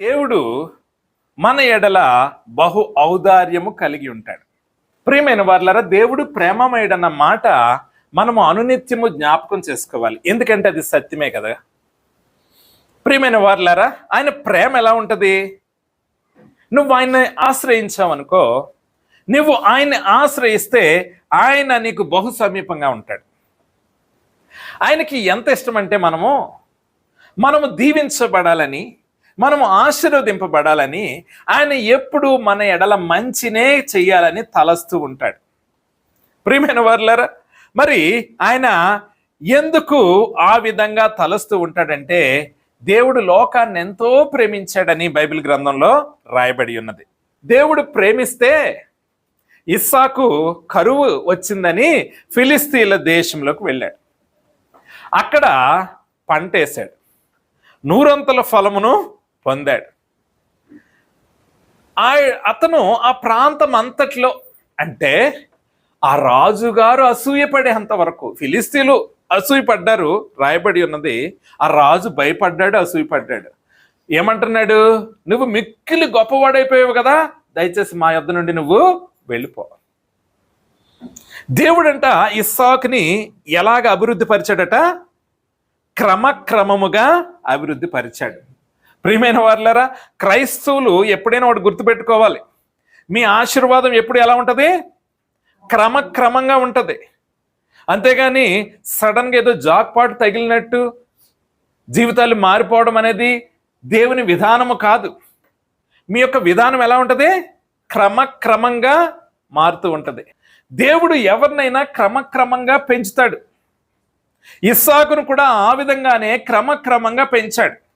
దేవుడు మన ఎడల బహు ఔదార్యము కలిగి ఉంటాడు. ప్రియమైన వాళ్ళరా దేవుడు ప్రేమమయుడన్న మాట మనము అనునిత్యము జ్ఞాపకం చేసుకోవాలి. ఎందుకంటే అది సత్యమే కదా? ప్రియమైన వాళ్ళారా ఆయన ప్రేమ ఎలా ఉంటుంది? నువ్వు ఆయన్ని ఆశ్రయించావనుకో నువ్వు ఆయన్ని ఆశ్రయిస్తే ఆయన నీకు బహు సమీపంగా ఉంటాడు. ఆయనకి ఎంత ఇష్టం అంటే మనము మనము దీవించబడాలని మనము ఆశీర్వదింపబడాలని ఆయన ఎప్పుడు మన ఎడల మంచినే చేయాలని తలస్తూ ఉంటాడు. ప్రియమైన వర్లరా మరి ఆయన ఎందుకు ఆ విధంగా తలస్తూ ఉంటాడంటే దేవుడు లోకాన్ని ఎంతో ప్రేమించాడని బైబిల్ గ్రంథంలో రాయబడి ఉన్నది. దేవుడు ప్రేమిస్తే ఇస్సాకు కరువు వచ్చిందని ఫిలిస్తీన్ల దేశంలోకి వెళ్ళాడు. అక్కడ పంటేశాడు. నూరంతల ఫలమును పొందాడు. ఆ అతను ఆ ప్రాంతం అంతట్లో అంటే ఆ రాజుగారు అసూయపడేంత వరకు ఫిలిస్తీన్లు అసూయపడ్డారు రాయబడి ఉన్నది ఆ రాజు భయపడ్డాడు అసూయపడ్డాడు. ఏమంటున్నాడు? నువ్వు మిక్కిలి గొప్పవాడైపోయావు కదా దయచేసి మా యొద్ నుండి నువ్వు వెళ్ళిపో. దేవుడంట ఇస్సాక్ని ఎలాగ అభివృద్ధి పరిచాడట? క్రమక్రమముగా అభివృద్ధి పరిచాడు. ప్రియమైన వాళ్ళరా క్రైస్తవులు ఎప్పుడైనా ఒకటి గుర్తుపెట్టుకోవాలి. మీ ఆశీర్వాదం ఎప్పుడు ఎలా ఉంటుంది? క్రమక్రమంగా ఉంటుంది. అంతేగాని సడన్గా ఏదో జాక్పాట్ తగిలినట్టు జీవితాలు మారిపోవడం అనేది దేవుని విధానము కాదు. మీ యొక్క విధానం ఎలా ఉంటుంది? క్రమక్రమంగా మారుతూ ఉంటుంది. దేవుడు ఎవరినైనా క్రమక్రమంగా పెంచుతాడు. ఇస్సాకును కూడా ఆ విధంగానే క్రమక్రమంగా పెంచాడు.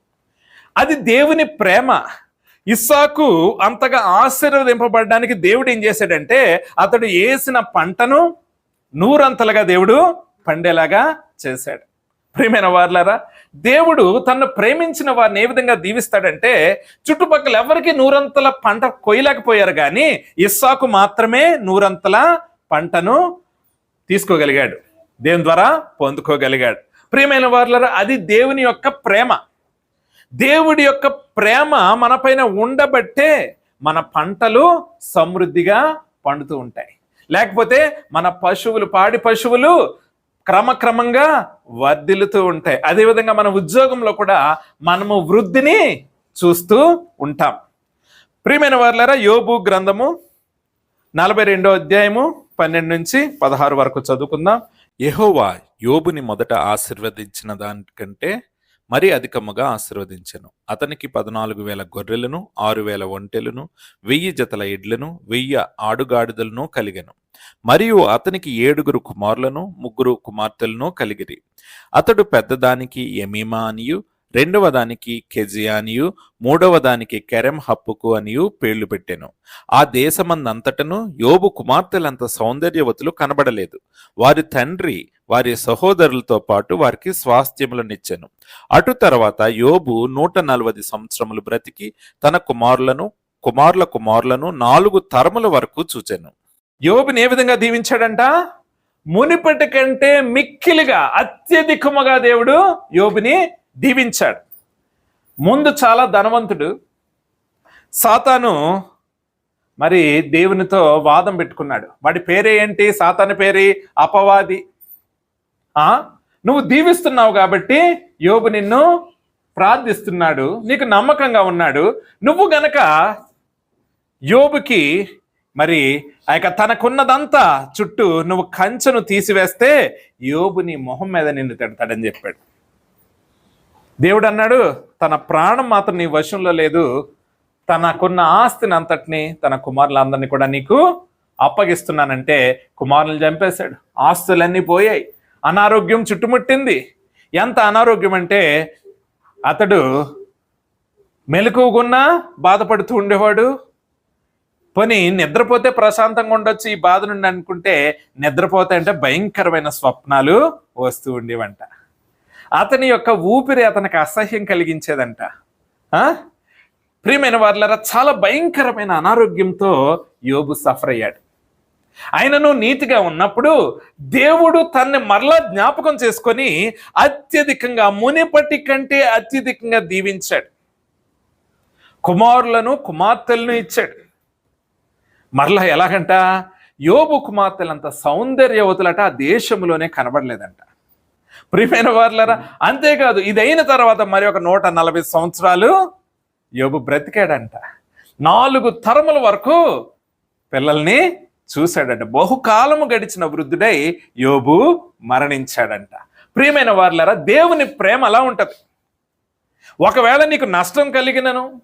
అది దేవుని ప్రేమ. ఇస్సాకు అంతగా ఆశీర్వదింపబడడానికి దేవుడు ఏం చేశాడంటే అతడు వేసిన పంటను నూరంతలుగా దేవుడు పండేలాగా చేశాడు. ప్రియమైన వార్లారా దేవుడు తను ప్రేమించిన వారిని ఏ విధంగా దీవిస్తాడంటే చుట్టుపక్కల ఎవరికి నూరంతల పంట కొయ్యలేకపోయారు కానీ ఇస్సాకు మాత్రమే నూరంతల పంటను తీసుకోగలిగాడు. దేవుని ద్వారా? పొందుకోగలిగాడు. ప్రియమైన వార్లరా అది దేవుని యొక్క ప్రేమ. దేవుడి యొక్క ప్రేమ మనపైన ఉండబట్టే మన పంటలు సమృద్ధిగా పండుతూ ఉంటాయి. లేకపోతే మన పశువులు పాడి పశువులు క్రమక్రమంగా వర్ధిల్లుతూ ఉంటాయి. అదేవిధంగా మన ఉద్యోగంలో కూడా మనము వృద్ధిని చూస్తూ ఉంటాం. ప్రియమైన వార్లరా యోబు గ్రంథము నలభై రెండో అధ్యాయము పన్నెండు నుంచి పదహారు వరకు చదువుకుందాం. యహోవా యోబుని మొదట ఆశీర్వదించిన దానికంటే మరి అధికముగా ఆశీర్వదించెను. అతనికి పద్నాలుగు వేల గొర్రెలను ఆరు వేల ఒంటెలను వెయ్యి జతల ఎడ్లను వెయ్యి ఆడుగాడిదలను కలిగెను. మరియు అతనికి ఏడుగురు కుమారులను ముగ్గురు కుమార్తెలను కలిగిరి. అతడు పెద్దదానికి ఎమీమా అనియు రెండవ దానికి కెజియా అనియు మూడవ దానికి కెరెం హప్పుకు అనియు పేర్లు పెట్టెను. ఆ దేశమందంతటను యోబు కుమార్తెలంత సౌందర్యవతులు కనబడలేదు. వారి తండ్రి వారి సహోదరులతో పాటు వారికి స్వాస్థ్యములనిచ్చెను. అటు తర్వాత యోబు నూట నలభై సంవత్సరములు బ్రతికి తన కుమారులను కుమారుల కుమారులను నాలుగు తరముల వరకు చూచెను. యోబుని ఏ విధంగా దీవించాడంట? మునిపటి కంటే మిక్కిలిగా అత్యధికముగా దేవుడు యోబుని దీవించాడు. ముందు చాలా ధనవంతుడు. సాతాను మరి దేవునితో వాదం పెట్టుకున్నాడు. వాడి పేరే ఏంటి సాతాను పేరే? అపవాది. నువ్వు దీవిస్తున్నావు కాబట్టి యోబు నిన్ను ప్రార్థిస్తున్నాడు నీకు నమ్మకంగా ఉన్నాడు. నువ్వు గనక యోబుకి మరి ఆ యొక్క తనకున్నదంతా చుట్టూ నువ్వు కంచెను తీసివేస్తే యోబు నీ మొహం మీద నిన్ను తిడతాడని చెప్పాడు. దేవుడు అన్నాడు తన ప్రాణం మాత్రం నీ వశంలో లేదు. తనకున్న ఆస్తిని అంతటిని తన కుమారులందరినీ కూడా నీకు అప్పగిస్తున్నానంటే కుమారులు చంపేశాడు. ఆస్తులన్నీ పోయాయి. అనారోగ్యం చుట్టుముట్టింది. ఎంత అనారోగ్యం అంటే అతడు మెలకుగున్నా బాధపడుతూ ఉండేవాడు. పని నిద్రపోతే ప్రశాంతంగా ఉండొచ్చు ఈ బాధ నుండి అనుకుంటే నిద్రపోతే అంటే భయంకరమైన స్వప్నాలు వస్తూ ఉండేవంట. అతని యొక్క ఊపిరి అతనికి అసహ్యం కలిగించేదంట. ప్రియమైన వాళ్ళరా చాలా భయంకరమైన అనారోగ్యంతో యోబు సఫర్ అయ్యాడు. ఆయనను నీతిగా ఉన్నప్పుడు దేవుడు తన్ని మరలా జ్ఞాపకం చేసుకొని అత్యధికంగా మునిపటి కంటే అత్యధికంగా దీవించాడు. కుమారులను కుమార్తెలను ఇచ్చాడు. మరలా ఎలాగంట? యోబు కుమార్తెలంత సౌందర్యవతులట ఆ దేశంలోనే కనబడలేదంట. ప్రియమైన వార్లరా అంతేకాదు ఇదైన తర్వాత మరి ఒక నూట నలభై సంవత్సరాలు యోబు బ్రతికాడంట. నాలుగు తరముల వరకు పిల్లల్ని చూశాడంట. బహుకాలము గడిచిన వృద్ధుడై యోబు మరణించాడంట. ప్రియమైన వార్లరా దేవుని ప్రేమ అలా ఉంటుంది. ఒకవేళ నీకు నష్టం కలిగినను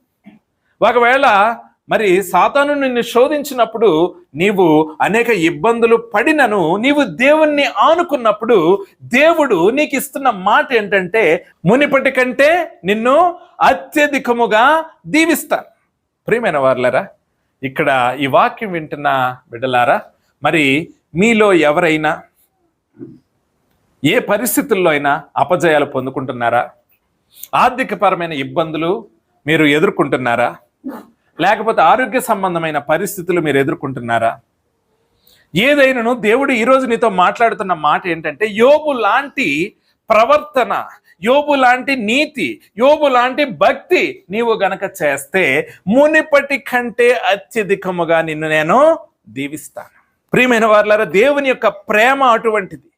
ఒకవేళ మరి సాతాను నిన్ను శోధించినప్పుడు నీవు అనేక ఇబ్బందులు పడినను నీవు దేవుణ్ణి ఆనుకున్నప్పుడు దేవుడు నీకు ఇస్తున్న మాట ఏంటంటే మునిపటి కంటే నిన్ను అత్యధికముగా దీవిస్తాను. ప్రియమైన వార్లరా ఇక్కడ ఈ వాక్యం వింటున్న బిడ్డలారా మరి మీలో ఎవరైనా ఏ పరిస్థితుల్లో అయినా అపజయాలు పొందుకుంటున్నారా? ఆర్థికపరమైన ఇబ్బందులు మీరు ఎదుర్కొంటున్నారా? లేకపోతే ఆరోగ్య సంబంధమైన పరిస్థితులు మీరు ఎదుర్కొంటున్నారా? ఏదైనాను దేవుడు ఈరోజు నీతో మాట్లాడుతున్న మాట ఏంటంటే యోబు లాంటి ప్రవర్తన యోబు లాంటి నీతి యోబు లాంటి భక్తి నీవు గనక చేస్తే మునిపటి కంటే అత్యధికముగా నిన్ను నేను దీవిస్తాను. ప్రియమైన వారులారా దేవుని యొక్క ప్రేమ అటువంటిది.